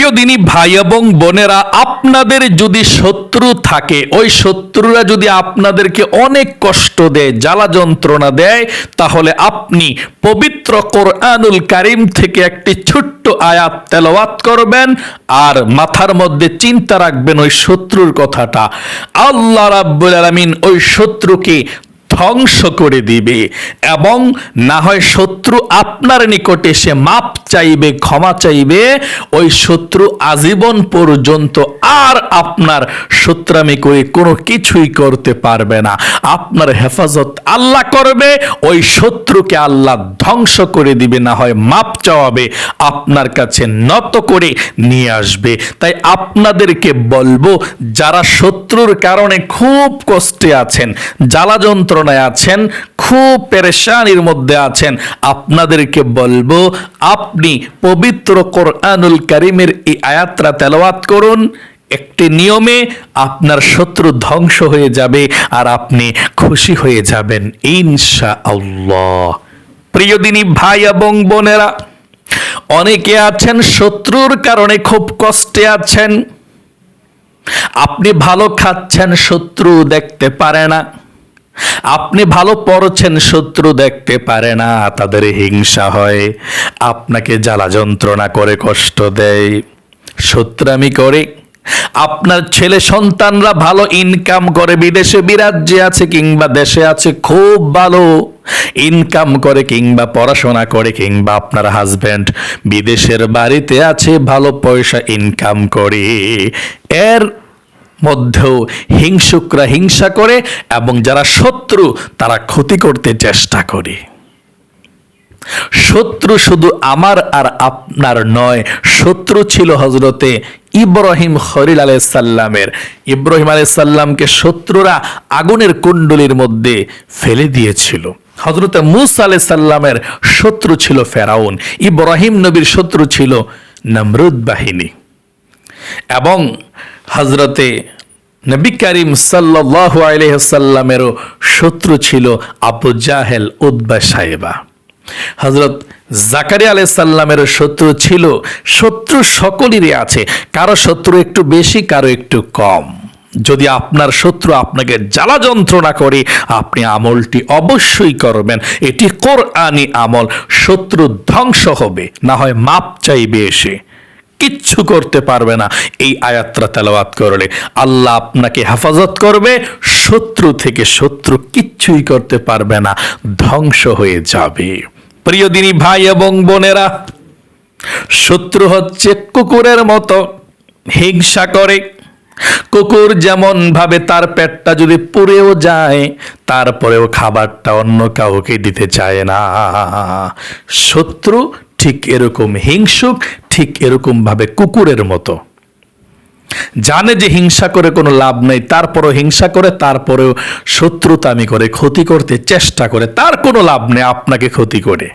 প্রিয় দিনী ভাই এবং বোনেরা, আপনাদের যদি শত্রু থাকে, ওই শত্রুরা যদি আপনাদেরকে অনেক কষ্ট দেয়, জ্বালা যন্ত্রণা দেয়, তাহলে আপনি পবিত্র কোরআনুল কারিম থেকে একটি ছোট্ট আয়াত তেলাওয়াত করবেন আর মাথার মধ্যে চিন্তা রাখবেন ওই শত্রুর কথাটা। আল্লাহ রাব্বুল আলামিন ওই শত্রুকে ধ্বংস করে দিবে এবং না হয় শত্রু আপনার নিকটে সে মাপ চাইবে, ক্ষমা চাইবে। ওই শত্রু আজীবন পর্যন্ত আর আপনার শত্রামি করে কোনো কিছুই করতে পারবে না। আপনার হেফাজত আল্লাহ করবে, ওই শত্রুকে আল্লাহ ধ্বংস করে দিবে, না হয় মাপ চাওয়াবে, আপনার কাছে নত করে নিয়ে আসবে। তাই আপনাদেরকে বলব, যারা শত্রুর কারণে খুব কষ্টে আছেন জ্বালা যন্ত্রণায় আছেন, খুব পেরেশানির মধ্যে আছেন। আপনাদেরকে বলব, আপনি পবিত্র কোরআনুল কারিমের এই আয়াত্রা তেলাওয়াত করুন। একটি নিয়মে আপনার শত্রু ধ্বংস হয়ে যাবে আর আপনি খুশি হয়ে যাবেন ইনশা আল্লাহ প্রিয় দিনী ভাই এবং বোনেরা, অনেকে আছেন শত্রুর কারণে খুব কষ্টে আছেন। আপনি ভালো খাচ্ছেন, শত্রু দেখতে পারে না। আপনি ভালো পড়ছেন, শত্রু দেখতে পারে না, তাদের হিংসা হয়। আপনাকে জ্বালা যন্ত্রণা করে কষ্ট দেয়। শত্রামি করে। আপনার ছেলে সন্তানরা ভালো ইনকাম করে, বিদেশে বিরাজ্যে আছে কিংবা দেশে আছে, খুব ভালো ইনকাম করে কিংবা পড়াশোনা করে কিংবা আপনার হাজব্যান্ড বিদেশের বাড়িতে আছে, ভালো পয়সা ইনকাম করে। এর মধ্যেও হিংসুকরা হিংসা করে এবং যারা শত্রু, তারা ক্ষতি করতে চেষ্টা করে। শত্রু শুধু আমার আর আপনার নয়, শত্রু ছিল হজরতে ইব্রাহিম খরিল আলাইসাল্লামের ইব্রাহিম আলাইসাল্লামকে শত্রুরা আগুনের কুণ্ডলির মধ্যে ফেলে দিয়েছিল। হজরতে মুসা আলাইসাল্লামের শত্রু ছিল ফেরাউন, ইব্রাহিম নবীর শত্রু ছিল নমরুদ বাহিনী। এবং হজরতে নবী করিম সাল্লাহ আলহ্লামেরও শত্রু ছিল আবু জাহেল উদ্বা সাহেবা। হজরত জাকারি আলাইসাল্লামেরও শত্রু ছিল, শত্রু সকলেরই আছে, কারও শত্রু একটু বেশি, কারও একটু কম। যদি আপনার শত্রু আপনাকে জ্বালা যন্ত্রণা করে, আপনি আমলটি অবশ্যই করবেন। এটি কোরআনি আমল, শত্রু ধ্বংস হবে, না হয় মাপ চাইবে এসে। কিচ্ছু করতে পারবে না। এই আয়াত্রা তেলাওয়াত করলে আল্লাহ আপনাকে হেফাজত করবে, শত্রু থেকে শত্রু কিচ্ছুই করতে পারবে না, ধ্বংস হয়ে যাবে। প্রিয় দিনী ভাই এবং বোনেরা, শত্রু হচ্ছে কুকুরের মতো, হিংসা করে। কুকুর যেমন ভাবে তার পেটটা যদি পুড়েও যায়, তারপরেও খাবারটা অন্য কাউকে দিতে চায় না। শত্রু ঠিক এরকম হিংসুক, ঠিক এরকম ভাবে কুকুরের মতো। জানে যে হিংসা করে কোনো লাভ নেই, তারপরও হিংসা করে, তারপরেও শত্রুতামি করে, ক্ষতি করতে চেষ্টা করে, তার কোনো লাভ নেই আপনাকে ক্ষতি করে।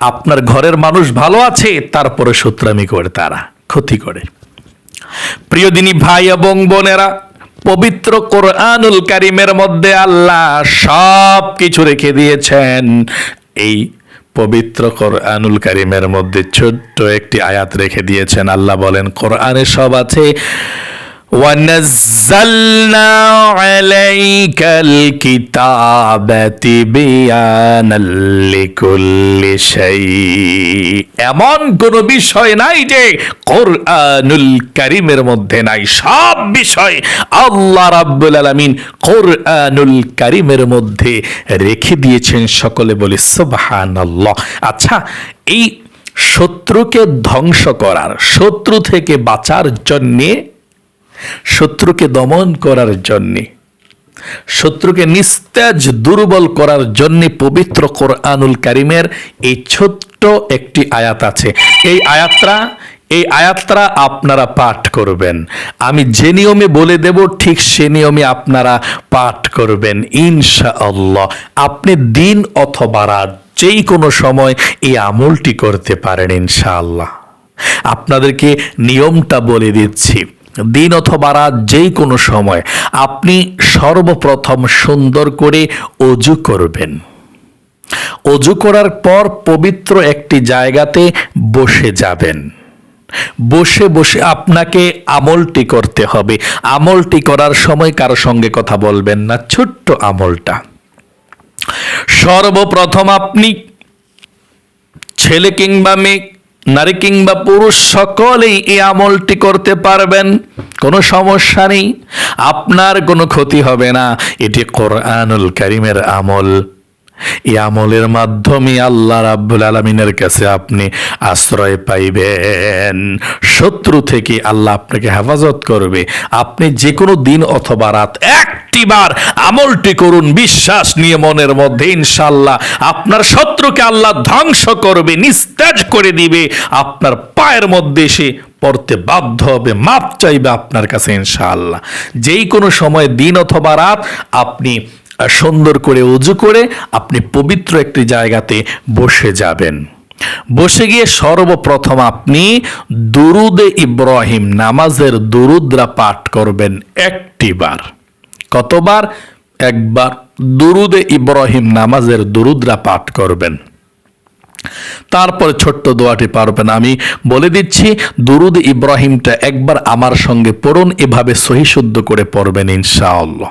আপনার ঘরের মানুষ ভালো আছে, তারপরে শত্রামি করে, তারা ক্ষতি করে। প্রিয় দিনী ভাই এবং বোনেরা, পবিত্র কোরআনুল কারিমের মধ্যে আল্লাহ সব কিছু রেখে দিয়েছেন। এই পবিত্র কোরআনুল কারিমের মধ্যে ছোট্ট একটি আয়াত রেখে দিয়েছেন। আল্লাহ বলেন কোরআনে সব আছে ونزلنا عليك الكتاب تبيانا لكل شيء এমন কোন বিষয় নাই যে কোরআনুল কারিমের মধ্যে নাই সব বিষয় আল্লাহ রাব্বুল আলামিন কোরআনুল কারিমের মধ্যে রেখে দিয়েছেন সকলে বলি সুবহানাল্লাহ আচ্ছা এই শত্রুকে ধ্বংস করার শত্রু থেকে বাঁচার জন্যে শত্রুকে দমন করার জন্যে, শত্রুকে নিস্তেজ দুর্বল করার জন্য পবিত্র কোরআনুল কারিমের এই ছোট্ট একটি আয়াত আছে। এই আয়াতরা এই আয়াতরা আপনারা পাঠ করবেন। আমি যে নিয়মে বলে দেব, ঠিক সে নিয়মে আপনারা পাঠ করবেন ইনশা আল্লাহ আপনি দিন অথবা রাত যেই কোনো সময় এই আমলটি করতে পারেন, ইনশাআল্লাহ। আপনাদেরকে নিয়মটা বলে দিচ্ছি। দিন অথবা রাত যেই কোনো সময় আপনি সর্বপ্রথম সুন্দর করে অজু করবেন। অজু করার পর পবিত্র একটি জায়গাতে বসে যাবেন। বসে বসে আপনাকে আমলটি করতে হবে। আমলটি করার সময় কারও সঙ্গে কথা বলবেন না, ছোট্ট আমলটা। সর্বপ্রথম আপনি ছেলে কিংবা মেয়ে নারী কিংবা পুরুষ সকলেই এই আমলটি করতে পারবেন, কোনো সমস্যা নেই। আপনার কোনো ক্ষতি হবে না। এটি কোরআনুল করিমের আমল। এই আমলের মাধ্যমে আল্লাহ রাব্বুল আলমিনের কাছে আপনি আশ্রয় পাইবেন। শত্রু থেকে আল্লাহ আপনাকে হেফাজত করবে। আপনি যে কোনো দিন অথবা রাত একটিবার আমলটি করুন, বিশ্বাস নিয়ে মনের মধ্যে ইনশাল্লাহ আপনার শত্রুকে আল্লাহ ধ্বংস করবে, নিস্তেজ করে দিবে। আপনার পায়ের মধ্যে সে পড়তে বাধ্য হবে, মাপ চাইবে আপনার কাছে ইনশাআল্লাহ। যেই কোনো সময়, দিন অথবা রাত আপনি সুন্দর করে উজু করে আপনি পবিত্র একটি জায়গাতে বসে যাবেন। বসে গিয়ে সর্বপ্রথম আপনি দুরুদে ইব্রাহিম নামাজের দুরুদরা পাঠ করবেন একটিবার কতবার? একবার দুরুদে ইব্রাহিম নামাজের দুরুদরা পাঠ করবেন। তারপরে ছোট্ট দোয়াটি পারবেন। আমি বলে দিচ্ছি, দুরুদ ইব্রাহিমটা একবার আমার সঙ্গে পড়ুন, এভাবে সহি শুদ্ধ করে পড়বেন ইনশাআল্লাহ।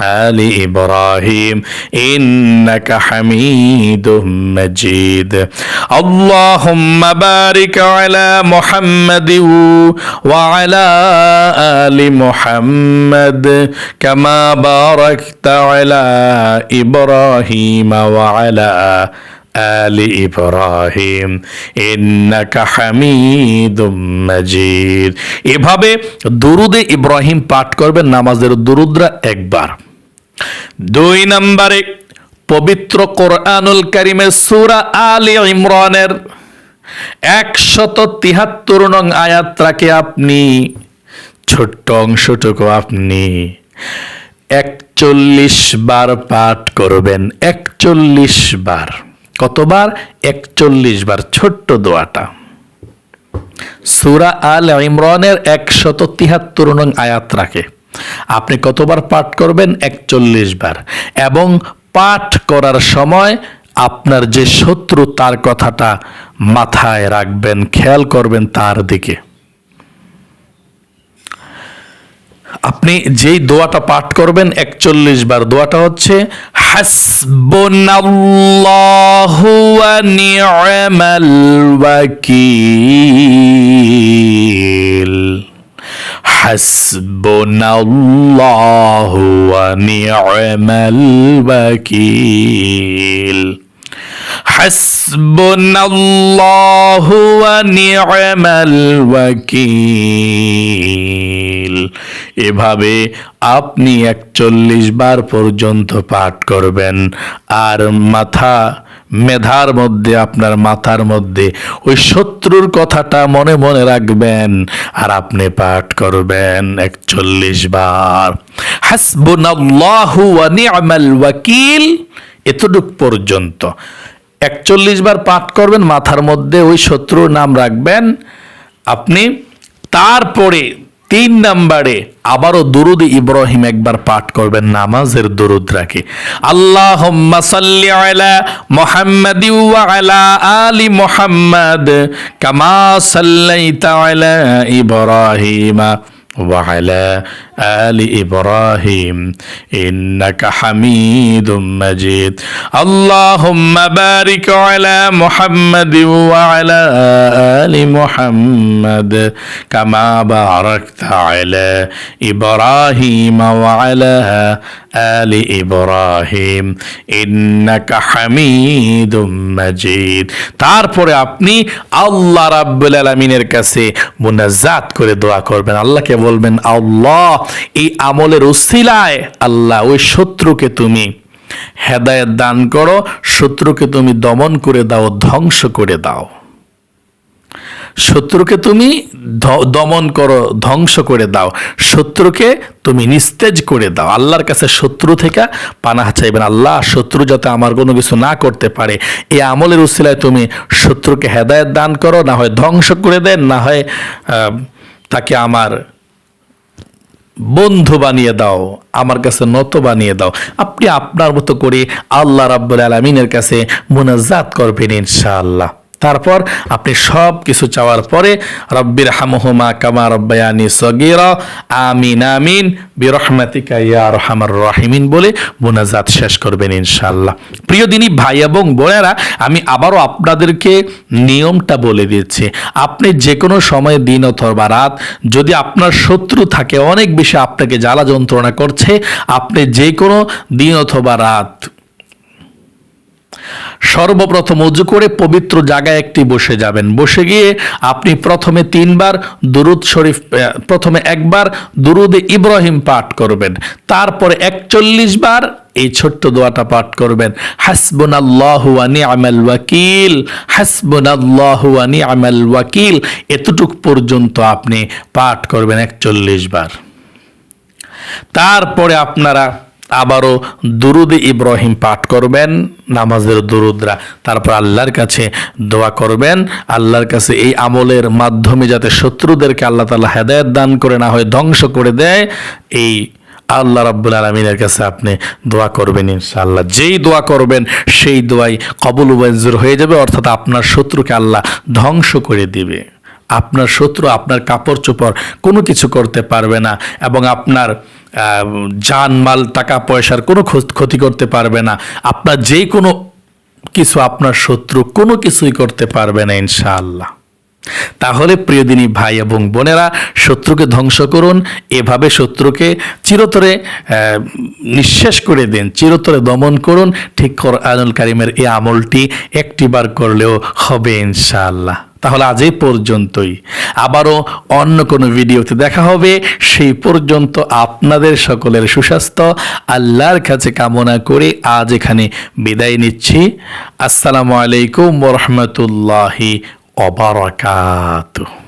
آل إبراهيم إنك حميد مجيد اللهم بارك على محمد وعلى آل محمد كما باركت على إبراهيم وعلى آل إبراهيم إنك حميد مجيد এভাবে দুরুদে ইব্রাহিম পাঠ করবেন নামাজের দুরুদরা একবার দুই নম্বরে, পবিত্র কোরআনুল কারিমের সুরা আলী ইমরানের একশত তিহাত্তর নং আয়াতটাকে আপনি, ছোট্ট অংশটুকু আপনি একচল্লিশ বার পাঠ করবেন, একচল্লিশ বার। কতবার? একচল্লিশ বার, ছোট্ট দোয়াটা। সুরা আল ইমরানের একশত তিহাত্তর নং আয়াত রাখে আপনি কতবার পাঠ করবেন? একচল্লিশ বার। এবং পাঠ করার সময় আপনার যে শত্রু, তার কথাটা মাথায় রাখবেন, খেয়াল করবেন তার দিকে। আপনি যেই দোয়াটা পাঠ করবেন, একচল্লিশ বার, দোয়াটা হচ্ছে, হাসবুনাল্লাহু ওয়া হাসবুনাল্লাহু ওয়া নি'মাল ওয়াকিল হাসবুনাল্লাহু ওয়া নি'মাল ওয়াকিল এভাবে আপনি একচল্লিশ বার পর্যন্ত পাঠ করবেন আর মাথা মেধার মধ্যে, আপনার মাথার মধ্যে, ওই শত্রুর কথাটা মনে মনে রাখবেন আর আপনি পাঠ করবেন একচল্লিশ বার। হাসবুনাল্লাহু ওয়াকিল, এতটুক পর্যন্ত। একচল্লিশ বার পাঠ করবেন, মাথার মধ্যে ওই শত্রুর নাম রাখবেন। আপনি তারপরে তিন নাম্বারে আবারও দুরুদ ইব্রাহিম একবার পাঠ করবেন, নামাজের দুরুদ রাখে। আল্লাহ মোহাম্মদ আলা মুহাম্মাদি কামা সাল্লাইতা ইব্রাহিমা। وعلى آل إبراهيم إنك حميد مجيد اللهم بارك على محمد وعلى آل محمد كما باركت على إبراهيم وعلى آل إبراهيم إنك حميد مجيد তারপরে আপনি আল্লাহ রাব্বুল আলামিনের কাছে মুনাজাত করে দোয়া করবেন আল্লাহকে বলবেন, আল্লাহ, এই আমলের উসিলায় আল্লাহ, ওই শত্রুকে তুমি হেদায়েত দান করো, শত্রুকে তুমি দমন করে দাও, ধ্বংস করে দাও। শত্রুকে তুমি দমন করো, ধ্বংস করে দাও। শত্রুকে তুমি নিস্তেজ করে দাও। আল্লাহর কাছে শত্রু থেকে পানাহ চাইবেন। আল্লাহ, শত্রু যাতে আমার কোনো কিছু না করতে পারে। এই আমলের উসিলায় তুমি শত্রুকে হেদায়েত দান করো, না হয় ধ্বংস করে দেন, না হয় তাকে আমার বন্ধু বানিয়ে দাও, আমার কাছে নত বানিয়ে দাও। আপনি আপনার মতো করে আল্লাহ রাব্বুল আলমিনের কাছে মোনাজাত করবেন ইনশাআল্লাহ। তারপর আপনি সব কিছু চাওয়ার পরে, রব্বির হামহুমা কামা রব্বায়ানি সগীরা, আমিন আমিন, বিরহমাতিকা ইয়া রহমার রাহিমিন বলে মোনাজাত শেষ করবেন ইনশাআল্লাহ। প্রিয় দিনী ভাই এবং বোনেরা, আমি আবারও আপনাদেরকে নিয়মটা বলে দিচ্ছি। আপনি যে কোনো সময় দিন অথবা রাত, যদি আপনার শত্রু থাকে, অনেক বেশি আপনাকে জ্বালা যন্ত্রণা করছে, আপনি যে কোনো দিন অথবা রাত সর্বপ্রথম উজু করে পবিত্র জায়গায় একটি বসে যাবেন। বসে গিয়ে আপনি প্রথমে তিনবার দুরুদ শরীফ প্রথমে একবার দুরুদে ইব্রাহিম পাঠ করবেন। তারপরে একচল্লিশ বার এই ছোট্ট দোয়াটা পাঠ করবেন। হাসবুন আল্লাহ নি'মাল ওয়াকিল হাসবুন আল্লাহ নি'মাল ওয়াকিল। এতটুক পর্যন্ত আপনি পাঠ করবেন একচল্লিশ বার। তারপরে আপনারা আবারও দুরুদ ইব্রাহিম পাঠ করবেন, নামাজের দুরুদরা। তারপর আল্লাহর কাছে দোয়া করবেন। আল্লাহর কাছে এই আমলের মাধ্যমে যাতে শত্রুদেরকে আল্লাহ তাআলা হেদায়ত দান করে, না হয় ধ্বংস করে দেয়, এই আল্লাহ রাব্বুল আলমিনের কাছে আপনি দোয়া করবেন ইনশাআল্লাহ। যেই দোয়া করবেন, সেই দোয়াই কবুল মঞ্জুর হয়ে যাবে, অর্থাৎ আপনার শত্রুকে আল্লাহ ধ্বংস করে দিবে। আপনার শত্রু, আপনার কাপড় চোপড় কোনো কিছু করতে পারবে না, এবং আপনার জানমাল টাকা, পয়সার কোনো ক্ষত- করতে পারবে না। আপনার যেই কোনো কিছু আপনার শত্রু কোনো কিছুই করতে পারবে না, ইনশাআল্লাহ। তাহলে প্রিয়দিনী ভাই এবং বোনেরা, শত্রুকে ধ্বংস করুন, এভাবে শত্রুকে চিরতরে নিঃশেষ করে দিন, চিরতরে দমন করুন। ঠিক আনুল কারিমের এই আমলটি একটিবার করলেও হবে, ইনশাআল্লাহ। তাহলে আজ এই পর্যন্তই। আবারও অন্য কোনো ভিডিওতে দেখা হবে। সেই পর্যন্ত আপনাদের সকলের সুস্বাস্থ্য, আল্লাহর কাছে কামনা করে আজ এখানে বিদায় নিচ্ছি। আসসালামু আলাইকুম রহমতুল্লাহি অবরাকাতুহ